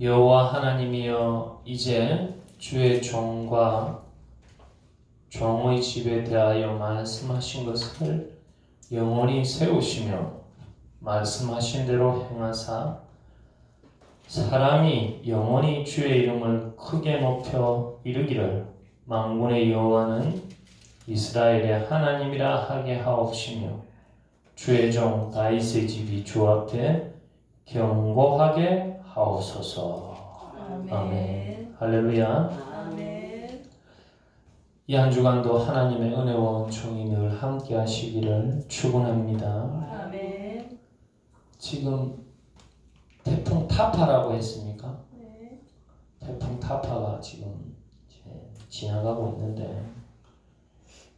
여호와 하나님이여 이제 주의 종과 종의 집에 대하여 말씀하신 것을 영원히 세우시며 말씀하신 대로 행하사 사람이 영원히 주의 이름을 크게 높여 이르기를 만군의 여호와는 이스라엘의 하나님이라 하게 하옵시며 주의 종 다윗의 집이 주 앞에 경고하게 하옵소서. 아멘. 할렐루야. 아멘. 이 한 주간도 하나님의 은혜와 은총이 늘 함께 하시기를 축원합니다. 아멘. 지금 태풍 타파라고 했습니까? 네. 태풍 타파가 지금 지나가고 있는데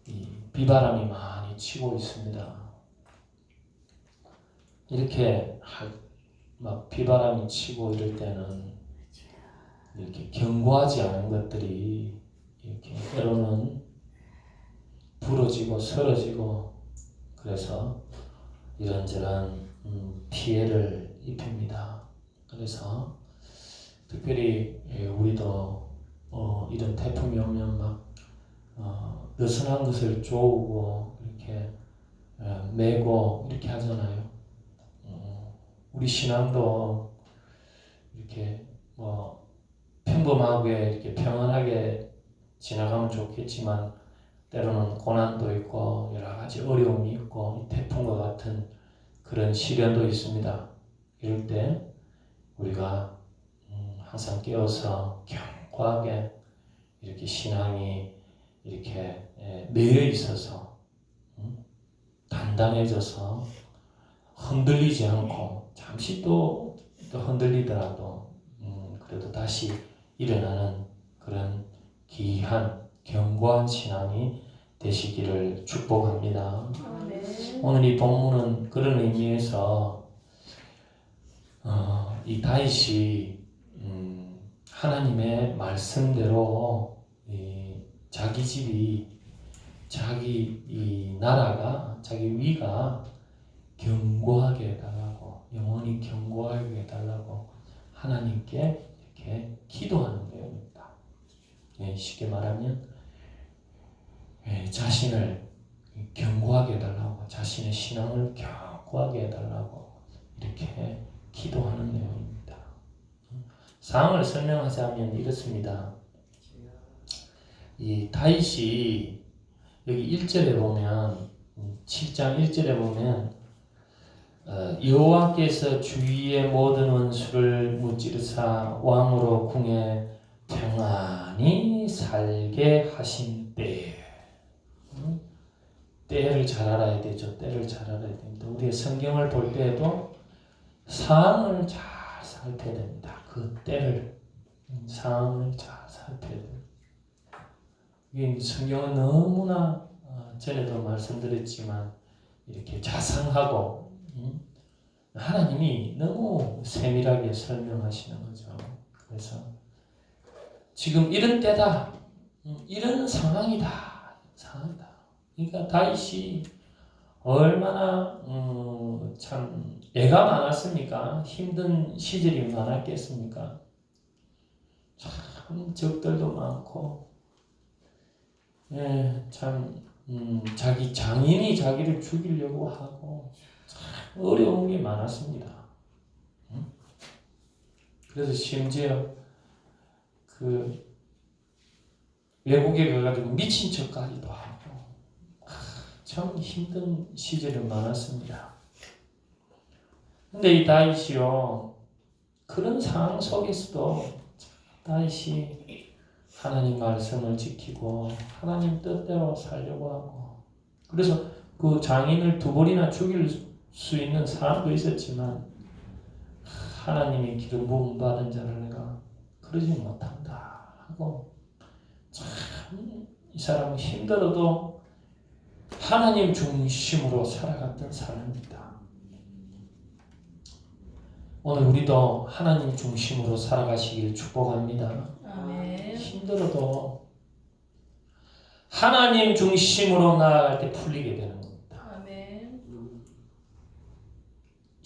이 비바람이 많이 치고 있습니다. 이렇게 할- 막 비바람이 치고 이럴 때는 이렇게 경고하지 않은 것들이 이렇게 때로는 부러지고 설어지고 그래서 이런저런 음, 피해를 입힙니다. 그래서 특별히 예, 우리도 어, 이런 태풍이 오면 막 어, 느슨한 것을 쪼우고 이렇게 예, 메고 이렇게 하잖아요. 어, 우리 신앙도 이렇게 뭐 평범하게 이렇게 평안하게 지나가면 좋겠지만 때로는 고난도 있고 여러 가지 어려움이 있고 이 태풍과 같은 그런 시련도 있습니다. 이럴 때 우리가 음, 항상 깨어서 견고하게 이렇게 신앙이 이렇게 예, 매여 있어서 음, 단단해져서 흔들리지 않고 잠시 또, 또 흔들리더라도 음, 그래도 다시 일어나는 그런 귀한 견고한 신앙이 되시기를 축복합니다. 오늘 이 본문은 그런 의미에서 어, 이 다윗이 음, 하나님의 말씀대로 이 자기 집이 자기 이 나라가 자기 위가 견고하게 해달라고 영원히 견고하게 해달라고 하나님께 이렇게 기도하는 내용입니다. 예, 쉽게 말하면 예, 자신을 견고하게 해달라고 자신의 신앙을 견고하게 해달라고 이렇게 기도하는 내용입니다. 상황을 설명하자면 이렇습니다. 이 다윗이 여기 1절에 보면 7장 1절에 보면 어, 여호와께서 주위의 모든 원수를 무찌르사 왕으로 궁에 평안히 살게 하신 음? 때를 잘 알아야 되죠. 때를 잘 알아야 됩니다. 우리의 성경을 볼 때에도 상황을 잘 살펴야 됩니다. 그 때를 음, 상황을 잘 살펴야 됩니다. 성경은 너무나 어, 전에도 말씀드렸지만 이렇게 자상하고 음, 하나님이 너무 세밀하게 설명하시는 거죠. 그래서 지금 이런 때다, 음, 이런 상황이다, 상황이다. 그러니까 다윗이 얼마나 음, 참 애가 많았습니까? 힘든 시절이 많았겠습니까? 참 적들도 많고, 예, 참 음, 자기 장인이 자기를 죽이려고 하고 참 어려운 게 많았습니다. 음? 그래서 심지어 그 외국에 가가지고 미친 척까지도 하고 참 힘든 시절이 많았습니다. 근데 이 다윗이요 그런 상황 속에서도 다윗이 하나님 말씀을 지키고 하나님 뜻대로 살려고 하고 그래서 그 장인을 두 번이나 죽일 수 있는 사람도 있었지만 하나님의 기름 부음 받은 자를 내가 그러지 못한다 하고 참 이 사람은 힘들어도 하나님 중심으로 살아갔던 사람입니다. 오늘 우리도 하나님 중심으로 살아가시길 축복합니다. 아멘. 힘들어도 하나님 중심으로 나아갈 때 풀리게 되는 겁니다. 아멘.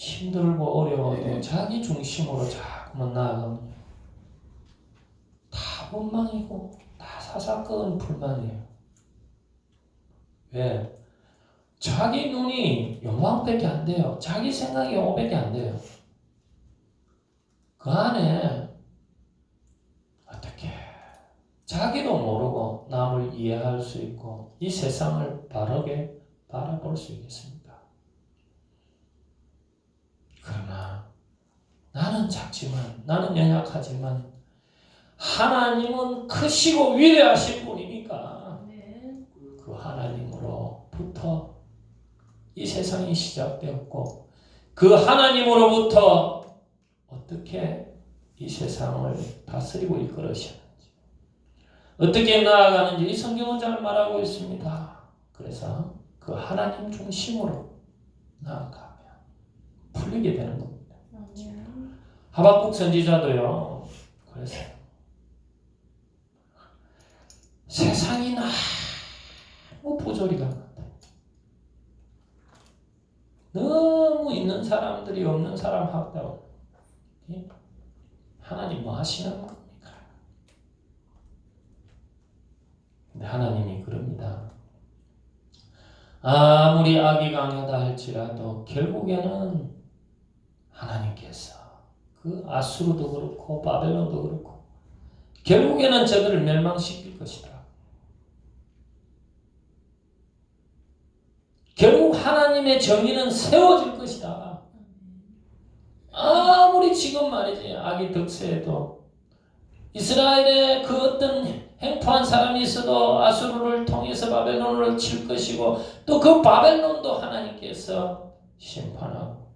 힘들고 어려워도 자기 중심으로 자꾸만 나아가면 원망이고 다 사사건 불만이에요. 왜? 자기 눈이 요만밖에 안 돼요. 자기 생각이 요밖에 안 돼요. 그 안에 어떻게 자기도 모르고 남을 이해할 수 있고 이 세상을 바르게 바라볼 수 있겠습니까? 그러나 나는 작지만 나는 연약하지만 하나님은 크시고 위대하신 분이니까 아멘. 그 하나님으로부터 이 세상이 시작되었고 그 하나님으로부터 어떻게 이 세상을 다스리고 이끌으셨는지 어떻게 나아가는지 이 성경은 잘 말하고 있습니다. 그래서 그 하나님 중심으로 나아가면 풀리게 되는 겁니다. 하박국 선지자도요. 그래서 세상이 너무 부조리가 많다. 너무 있는 사람들이 없는 사람 학다고. 예? 하나님 뭐 하시는 겁니까? 근데 하나님이 그럽니다. 아무리 악이 강하다 할지라도 결국에는 하나님께서 그 아수르도 그렇고 바벨론도 그렇고 결국에는 저들을 멸망시킬 것이다. 결국 하나님의 정의는 세워질 것이다. 아무리 지금 말이지 악이 득세해도 이스라엘에 그 어떤 행포한 사람이 있어도 아수르를 통해서 바벨론을 칠 것이고 또 그 바벨론도 하나님께서 심판하고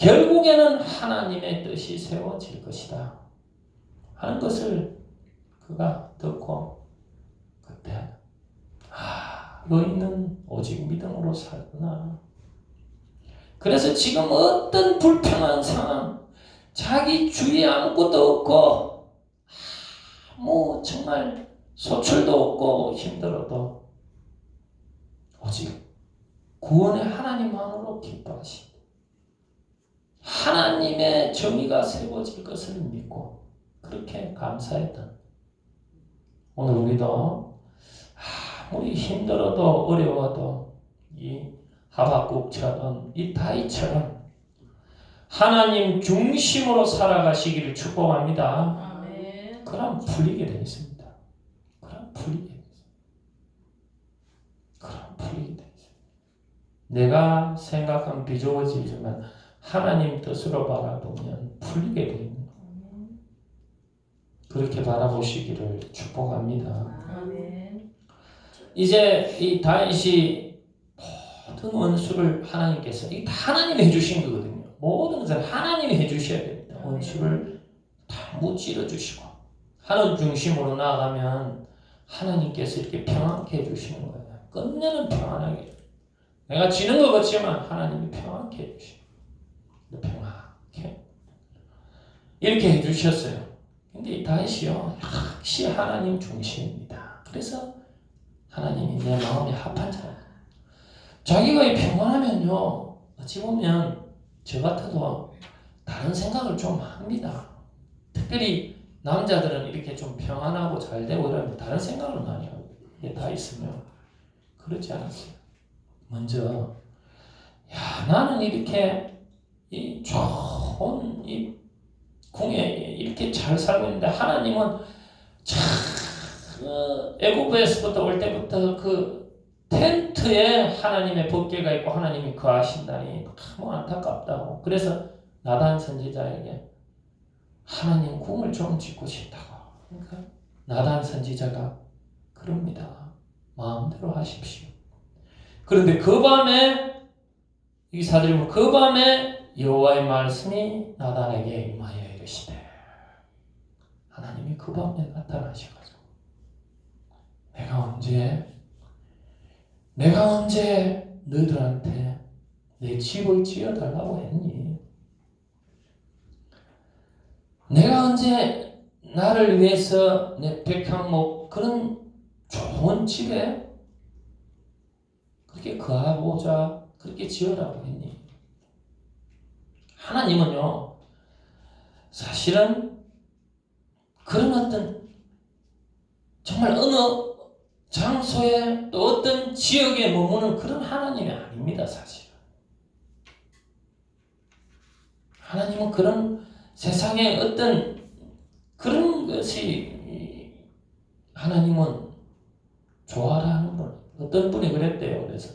결국에는 하나님의 뜻이 세워질 것이다. 하는 것을 그가 듣고 그때 아 너희는 오직 믿음으로 살구나. 그래서 지금 어떤 불평한 상황 자기 주위에 아무것도 없고 뭐 정말 소출도 없고 힘들어도 오직 구원의 하나님만으로 기뻐하시 하나님의 정의가 세워질 것을 믿고 그렇게 감사했던 오늘 우리도 아무리 힘들어도 어려워도 이 하박국처럼 이 다이처럼 하나님 중심으로 살아가시기를 축복합니다. 아멘. 그럼 풀리게 되어 있습니다. 그럼 풀리게 되어 있습니다. 그럼 풀리게 되어 있습니다. 내가 생각한 비좁아지지만 하나님 뜻으로 바라보면 풀리게. 아멘. 그렇게 바라보시기를 축복합니다. 아멘. 이제 이 다윗이 모든 원수를 하나님께서 이다 하나님이 해주신 거거든요. 모든 것을 하나님이 해주셔야 됩니다. 원수를 다 무찌러 주시고 하나님 중심으로 나아가면 하나님께서 이렇게 평안케 해주시는 거예요. 끝내는 평안하게. 내가 지는 것 같지만 하나님이 평안케 해주시 고 평안케 이렇게 해주셨어요. 근데 이 다윗이요 역시 하나님 중심입니다. 그래서 하나님이 내 마음에 합한 자라. 자기가 이 평안하면요, 어찌 보면 저 같아도 다른 생각을 좀 합니다. 특별히 남자들은 이렇게 좀 평안하고 잘 되고 이러면 다른 생각을 많이 하고 이게 다 있으면 그렇지 않았어요. 먼저 야 나는 이렇게 이 좋은 이 궁에 이렇게 잘 살고 있는데 하나님은 참 어, 애국에서부터 올 때부터 그 텐트에 하나님의 법궤가 있고 하나님이 거하신다니 너무 안타깝다고. 그래서 나단 선지자에게 하나님 궁을 좀 짓고 싶다고. 그러니까 나단 선지자가 그럽니다. 마음대로 하십시오. 그런데 그 밤에 이 사들이 그 밤에 여호와의 말씀이 나단에게 임하여 이르시되 하나님이 그 밤에 나타나셔가지고 내가 언제 내가 언제 너희들한테 내 집을 지어달라고 했니? 내가 언제 나를 위해서 내 백향목 그런 좋은 집에 그렇게 거하고자 그렇게 지으라고 했니? 하나님은요, 사실은 그런 어떤 정말 어느 장소에 또 어떤 지역에 머무는 그런 하나님이 아닙니다, 사실은. 하나님은 그런 세상에 어떤 그런 것이 하나님은 좋아라 하는 분. 어떤 분이 그랬대요. 그래서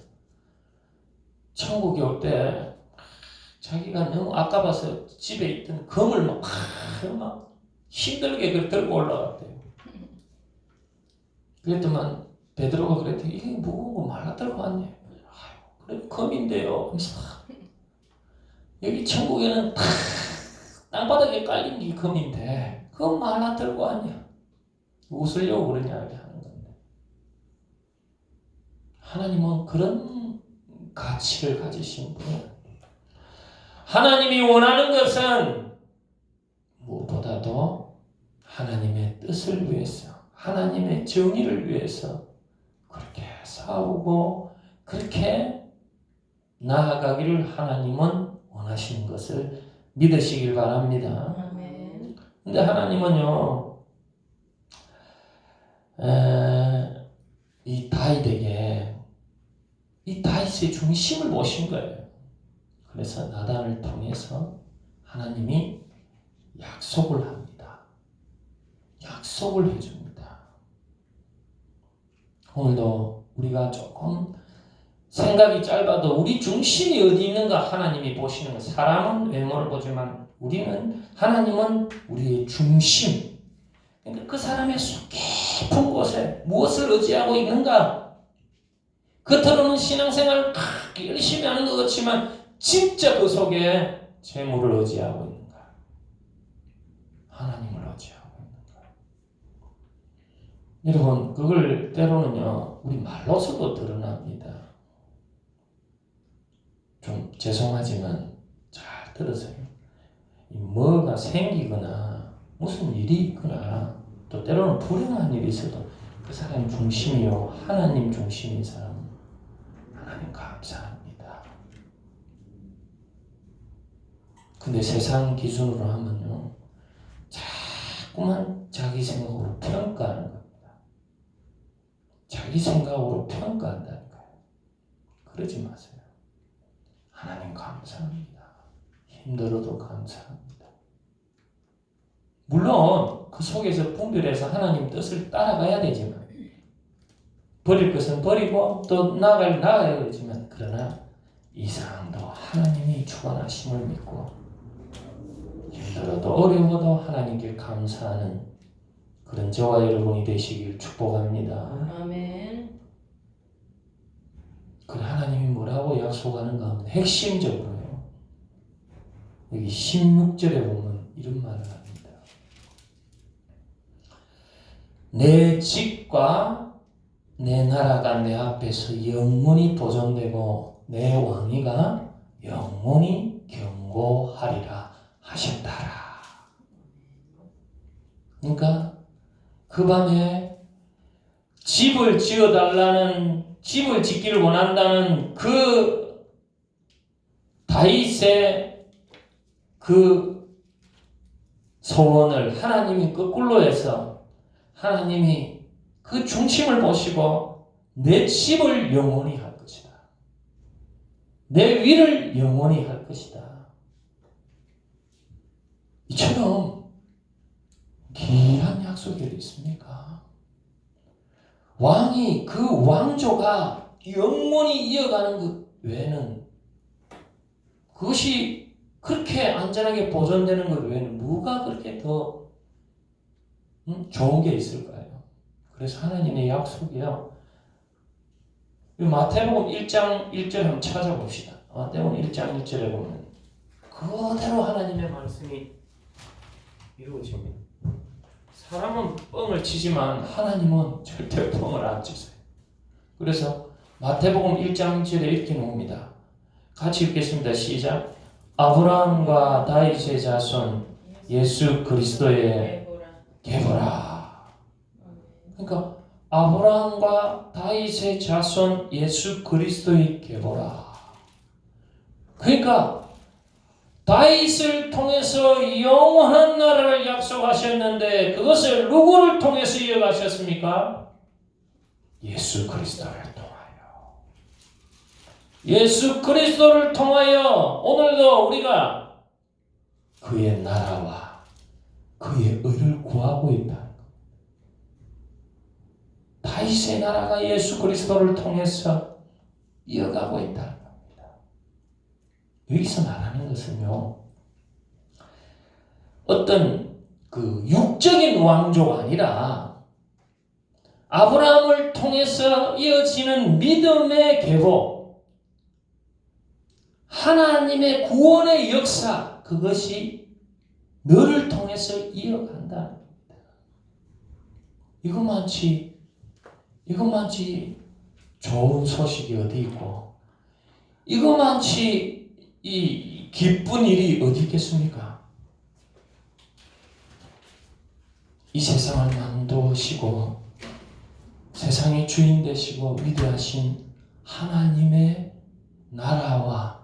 천국에 올 때 자기가 너무 아까봐서 집에 있던 검을 막, 막 힘들게 그걸 들고 올라갔대요. 그랬더만 베드로가 그랬더니 이게 무거운 거 말라 들고 왔네. 아유, 그래 검인데요. 여기 천국에는 다 땅바닥에 깔린 게 검인데 그거 말라 들고 왔냐? 웃으려고 그러냐 이렇게 하는 건데 하나님은 그런 가치를 가지신 분이야. 하나님이 원하는 것은 무엇보다도 하나님의 뜻을 위해서, 하나님의 정의를 위해서 그렇게 싸우고 그렇게 나아가기를 하나님은 원하시는 것을 믿으시길 바랍니다. 근데 하나님은요, 에, 이 다윗에게 이 다윗의 중심을 모신 거예요. 그래서 나단을 통해서 하나님이 약속을 합니다. 약속을 해줍니다. 오늘도 우리가 조금 생각이 짧아도 우리 중심이 어디 있는가 하나님이 보시는 거. 사람은 외모를 보지만 우리는 하나님은 우리의 중심. 그러니까 그 사람의 속 깊은 곳에 무엇을 의지하고 있는가? 겉으로는 신앙생활을 막 열심히 하는 것 같지만 진짜 그 속에 재물을 의지하고 있는가? 하나님을 의지하고 있는가? 여러분 그걸 때로는요 우리 말로서도 드러납니다. 좀 죄송하지만 잘 들으세요. 이 뭐가 생기거나 무슨 일이 있거나 또 때로는 불행한 일이 있어도 그 사람 중심이요 하나님 중심인 사람 하나님 감사합니다. 근데 세상 기준으로 하면요 자꾸만 자기 생각으로 평가하는 겁니다. 자기 생각으로 평가한다니까요. 그러지 마세요. 하나님 감사합니다. 힘들어도 감사합니다. 물론 그 속에서 분별해서 하나님 뜻을 따라가야 되지만 버릴 것은 버리고 또 나아갈 나아가야 되지만 그러나 이상도 하나님이 주관하심을 믿고 힘들어도 어려워도 하나님께 감사하는 그런 저와 여러분이 되시길 축복합니다. 아멘. 그 하나님이 뭐라고 약속하는가 하면 핵심적으로요. 여기 16절에 보면 이런 말을 합니다. 내 집과 내 나라가 내 앞에서 영원히 보존되고 내 왕위가 영원히 경고하리라. 그러니까 그 밤에 집을 지어 달라는 집을 짓기를 원한다는 그 다윗의 그 소원을 하나님이 거꾸로 해서 하나님이 그 중심을 보시고 내 집을 영원히 할 것이다. 내 위를 영원히 할 것이다. 이처럼 귀한 어디 있습니까? 왕이 그 왕조가 영원히 이어가는 것 외에는 그것이 그렇게 안전하게 보존되는 것 외에는 뭐가 그렇게 더 음, 좋은 게 있을까요? 그래서 하나님의 약속이요. 이 마태복음 1장 1절 한번 찾아봅시다. 마태복음 1장 1절에 보면 그대로 하나님의 말씀이 이루어집니다. 사람은 뻥을 치지만 하나님은 절대 뻥을 안 치세요. 그래서 마태복음 1장 1절에 이렇게 나옵니다. 같이 읽겠습니다. 시작. 아브라함과 다윗의 자손 예수 그리스도의. 계보라. 그러니까 아브라함과 다윗의 자손 예수 그리스도의 계보라. 그러니까 다윗을 통해서 영원한 나라를 약속하셨는데 그것을 누구를 통해서 이어가셨습니까? 예수 그리스도를 통하여. 예수 그리스도를 통하여 오늘도 우리가 그의 나라와 그의 의를 구하고 있다. 다윗의 나라가 예수 그리스도를 통해서 이어가고 겁니다. 여기서 말하는 것은요, 어떤 그 육적인 왕조가 아니라 아브라함을 통해서 이어지는 믿음의 계보, 하나님의 구원의 역사, 그것이 너를 통해서 이어간다는 겁니다. 이것만치, 이것만치 좋은 소식이 어디 있고, 이것만치 이 기쁜 일이 어디 있겠습니까? 이 세상을 만드시고 세상의 주인 되시고 위대하신 하나님의 나라와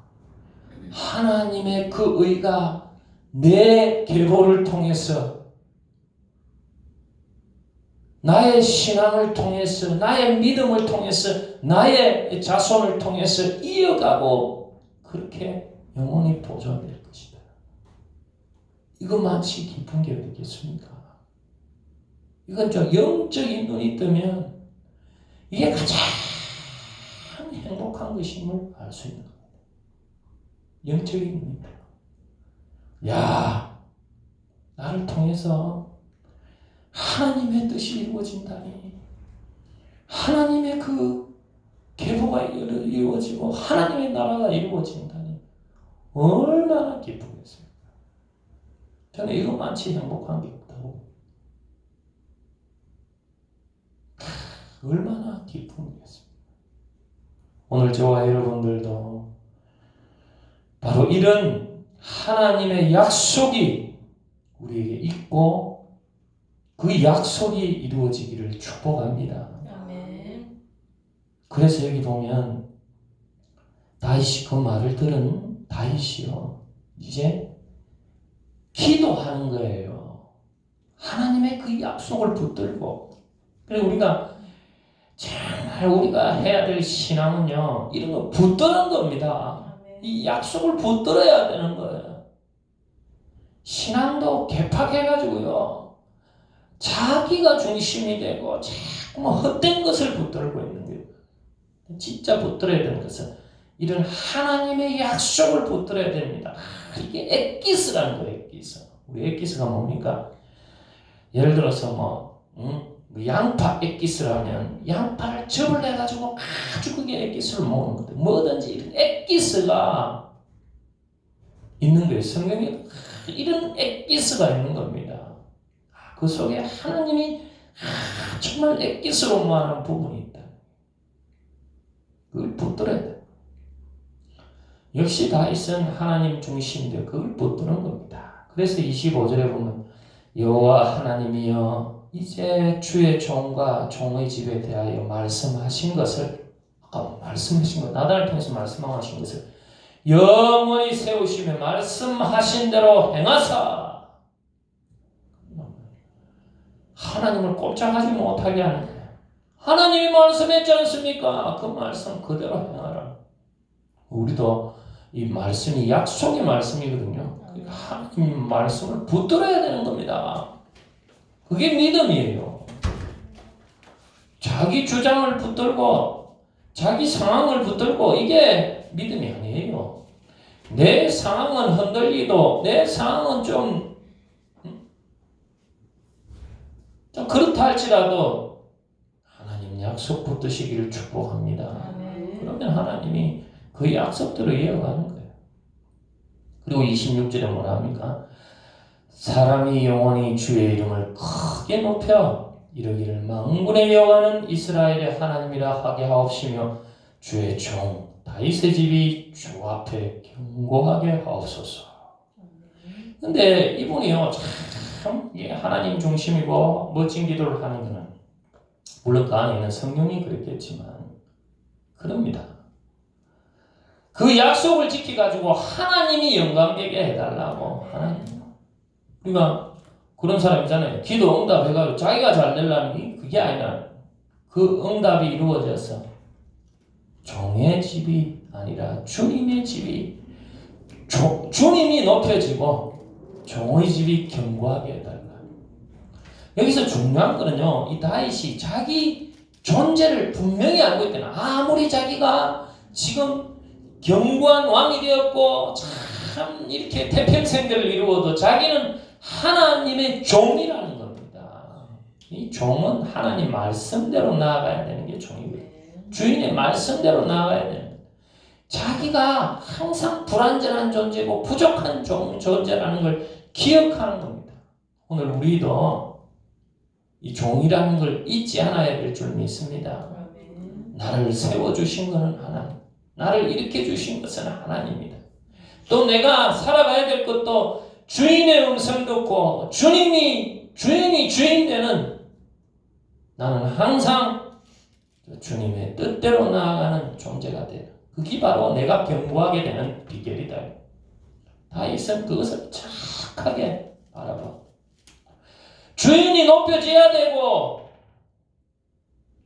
하나님의 그 의가 내 계보를 통해서 나의 신앙을 통해서 나의 믿음을 통해서 나의 자손을 통해서 이어가고 그렇게 영원히 보존될 것이다. 이것만치 기쁜 게 어디겠습니까? 이건 좀 영적인 눈이 뜨면 이게 가장 행복한 것임을 알 수 있는 겁니다. 영적인 눈이 뜨 야, 나를 통해서 하나님의 뜻이 이루어진다니. 하나님의 그 계보가 이루- 이루어지고 하나님의 나라가 이루어진다니. 얼마나 기쁘겠어요. 저는 이것만치 행복한 게 없다고. 얼마나 기쁨이겠습니까? 오늘 저와 여러분들도 바로 이런 하나님의 약속이 우리에게 있고 그 약속이 이루어지기를 축복합니다. 아멘. 그래서 여기 보면 다윗이 그 말을 들은 다윗이요 이제 기도하는 거예요. 하나님의 그 약속을 붙들고 그리고 우리가 정말 우리가 해야 될 신앙은요 이런 거 붙드는 겁니다. 이 약속을 붙들어야 되는 거예요. 신앙도 개팍해가지고요. 자기가 중심이 되고 자꾸 뭐 헛된 것을 붙들고 있는 거예요. 진짜 붙들어야 되는 것은 이런 하나님의 약속을 붙들어야 됩니다. 아, 이게 엑기스라는 거예요, 엑기스. 우리 엑기스가 뭡니까? 예를 들어서 뭐, 음, 뭐 양파 엑기스라면 양파를 접을 내가지고 아주 그게 엑기스를 모으는 건데 뭐든지 이런 엑기스가 있는 거예요. 성경에 이런 엑기스가 있는 겁니다. 아, 그 속에 하나님이 아, 정말 엑기스로 말하는 부분이 있다. 그걸 붙들어야 돼. 역시 다윗은 하나님 중심인데 그걸 붙드는 겁니다. 그래서 25절에 보면 여호와 하나님이여 이제 주의 종과 종의 집에 대하여 말씀하신 것을 아까 말씀하신 것 나단을 통해서 말씀하신 것을 영원히 세우시며 말씀하신 대로 행하사 하나님을 꼼짝하지 못하게 하는. 하나님이 말씀했지 않습니까? 그 말씀 그대로 행하라. 우리도 이 말씀이 약속의 말씀이거든요. 그러니까 하나님 말씀을 붙들어야 되는 겁니다. 그게 믿음이에요. 자기 주장을 붙들고 자기 상황을 붙들고 이게 믿음이 아니에요. 내 상황은 흔들리도 내 상황은 좀, 음? 좀 그렇다 할지라도 하나님 약속 붙드시기를 축복합니다. 그러면 하나님이 그 약속대로 이어가는 거예요. 그리고 26절에 뭐라 합니까? 사람이 영원히 주의 이름을 크게 높여 이르기를 망군의 여호와는 이스라엘의 하나님이라 하게 하옵시며 주의 종 다윗의 집이 주 앞에 견고하게 하옵소서. 근데 이분이요 참 예, 하나님 중심이고 멋진 기도를 하는 거는 물론 그 안에 있는 성령이 그랬겠지만 그럽니다. 그 약속을 지켜가지고 하나님이 영광되게 해달라고 하나님. 우리가 그런 사람 있잖아요. 기도 응답해가지고 자기가 잘 되려는 게 그게 아니라 그 응답이 이루어져서 종의 집이 아니라 주님의 집이 조- 주님이 높여지고 종의 집이 견고하게 해달라. 여기서 중요한 거는요. 이 다윗이 자기 존재를 분명히 알고 있다는 아무리 자기가 지금 견고한 왕이 되었고 참 이렇게 태평생들을 이루어도 자기는 하나님의 종이라는 겁니다. 이 종은 하나님 말씀대로 나아가야 되는 게 종이고요. 주인의 말씀대로 나아가야 되는. 자기가 항상 불완전한 존재고 부족한 종- 존재라는 걸 기억하는 겁니다. 오늘 우리도 이 종이라는 걸 잊지 않아야 될 줄 믿습니다. 나를 세워주신 것은 하나님. 나를 일으켜 주신 것은 하나님이다. 또 내가 살아가야 될 것도 주인의 음성 듣고 주님이 주인이 주인 되는 나는 항상 주님의 뜻대로 나아가는 존재가 되라. 그게 바로 내가 견고하게 되는 비결이다. 다윗은 그것을 착하게 바라봐. 주인이 높여져야 되고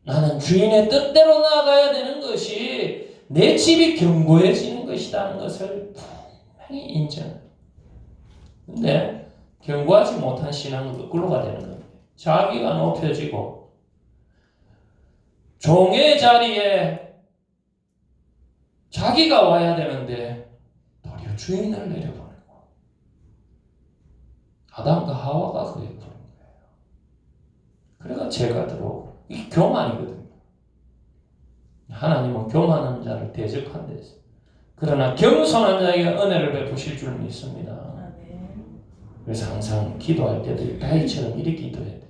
나는 주인의 뜻대로 나아가야 되는 것이 내 집이 견고해지는 것이라는 것을 분명히 인정. 근데 견고하지 못한 신앙은 거꾸로 가 되는 겁니다. 자기가 높여지고 종의 자리에 자기가 와야 되는데 도리어 주인을 내려보내고 아담과 하와가 버린 거예요. 그래가 죄가 들어오고 이 교만이거든요. 하나님은 교만한 자를 대적한 데서 그러나 겸손한 자에게 은혜를 베푸실 줄 믿습니다. 그래서 항상 기도할 때도 다윗처럼 이렇게 기도해야 돼요.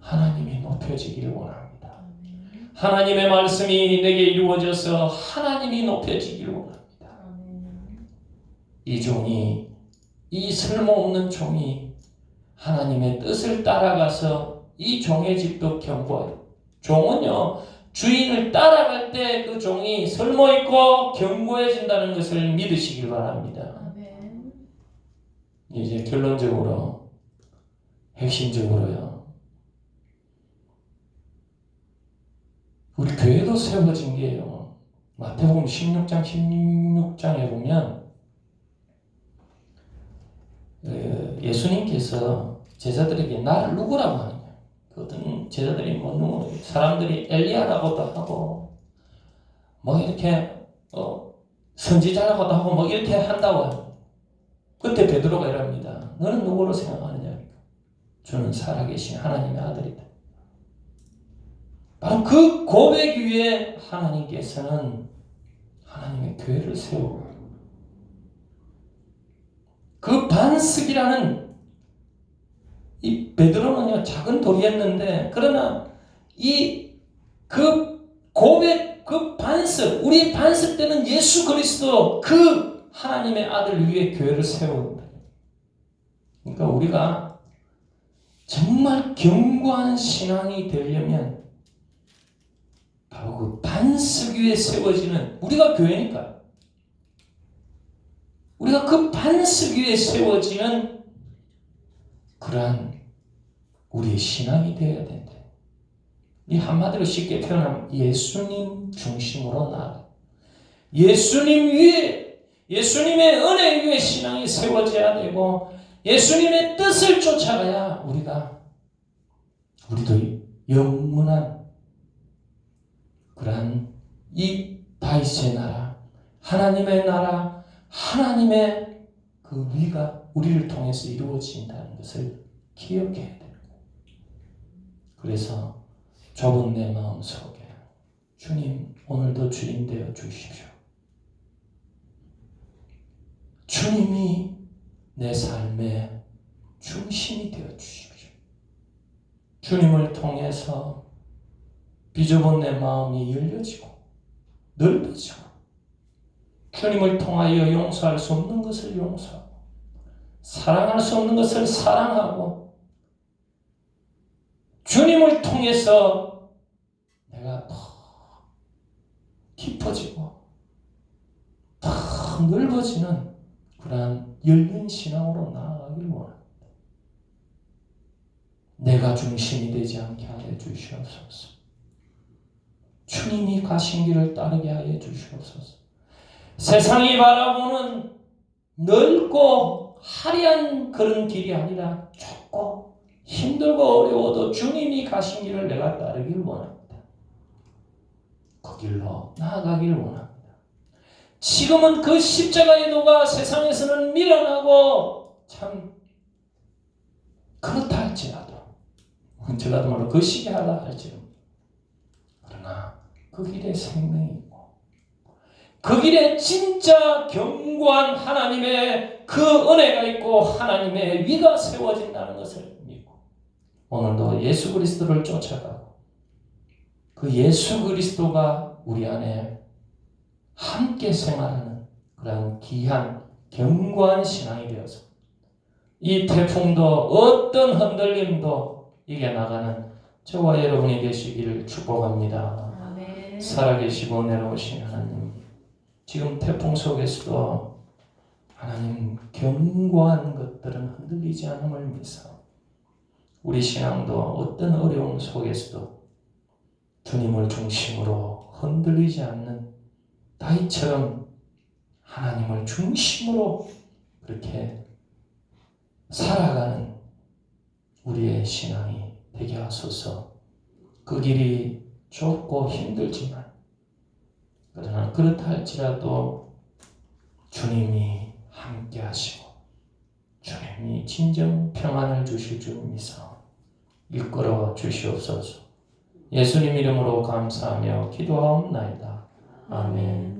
하나님이 높여지기를 원합니다. 하나님의 말씀이 내게 이루어져서 하나님이 높여지기를 원합니다. 이 종이 이 쓸모없는 종이 하나님의 뜻을 따라가서 이 종의 집도 견고해요. 종은요 주인을 따라갈 때 그 종이 쓸모있고 견고해진다는 것을 믿으시길 바랍니다. 아멘. 이제 결론적으로 핵심적으로요. 우리 교회도 세워진 게요. 마태복음 16장 16장에 보면 그 예수님께서 제자들에게 나를 누구라고 하느냐. 그 어떤 제자들이 뭐 사람들이 엘리야라고도 하고 뭐 이렇게 어, 선지자라고도 하고 뭐 이렇게 한다고. 그때 베드로가 이랍니다. 너는 누구로 생각하느냐? 주는 살아계신 하나님의 아들이다. 바로 그 고백 위에 하나님께서는 하나님의 교회를 세우고 그 반석이라는 이 베드로는요 작은 돌이었는데 그러나 이 그 고백 그 반석 우리 반석 때는 예수 그리스도 그 하나님의 아들 위에 교회를 세운다. 그러니까 우리가 정말 견고한 신앙이 되려면 바로 그 반석 위에 세워지는 우리가 교회니까 우리가 그 반석 위에 세워지는 그러한 우리의 신앙이 되어야 된다. 이 한마디로 쉽게 표현하면 예수님 중심으로 나아가. 예수님 위에 예수님의 은혜 위에 신앙이 세워져야 되고 예수님의 뜻을 쫓아가야 우리가 우리도 영원한 그러한 이 다윗의 나라 하나님의 나라 하나님의 그 위가 우리를 통해서 이루어진다는 것을 기억해야 거예요. 그래서 좁은 내 마음 속에 주님 오늘도 주인 되어 주십시오. 주님이 내 삶의 중심이 되어 주십시오. 주님을 통해서 비좁은 내 마음이 열려지고 넓어지고 주님을 통하여 용서할 수 없는 것을 용서하고 사랑할 수 없는 것을 사랑하고 주님을 통해서 내가 더 깊어지고 더 넓어지는 그러한 열린 신앙으로 나아가길 원합니다. 내가 중심이 되지 않게 하여 주시옵소서. 주님이 가신 길을 따르게 하여 주시옵소서. 세상이 바라보는 넓고 화려한 그런 길이 아니라 좁고 힘들고 어려워도 주님이 가신 길을 내가 따르길 원합니다. 그 길로 나아가길 원합니다. 지금은 그 십자가의 도가 세상에서는 미련하고 참 그렇다 할지라도 언제라도 모르 그 시기하다 할지라도 그러나 그 길에 생명이 있고 그 길에 진짜 견고한 하나님의 그 은혜가 있고 하나님의 위가 세워진다는 것을 오늘도 예수 그리스도를 쫓아가고 그 예수 그리스도가 우리 안에 함께 생활하는 그런 귀한 견고한 신앙이 되어서 이 태풍도 어떤 흔들림도 이겨나가는 저와 여러분이 되시기를 축복합니다. 아멘. 살아계시고 내려오신 하나님, 지금 태풍 속에서도 하나님 견고한 것들은 흔들리지 않음을 믿사 우리 신앙도 어떤 어려움 속에서도 주님을 중심으로 흔들리지 않는 다이처럼 하나님을 중심으로 그렇게 살아가는 우리의 신앙이 되게 하소서. 그 길이 좁고 힘들지만 그러나 그렇다 할지라도 주님이 함께 하시고 주님이 진정 평안을 주실 줄 믿사 이끌어 주시옵소서 예수님 이름으로 감사하며 기도하옵나이다. 아멘.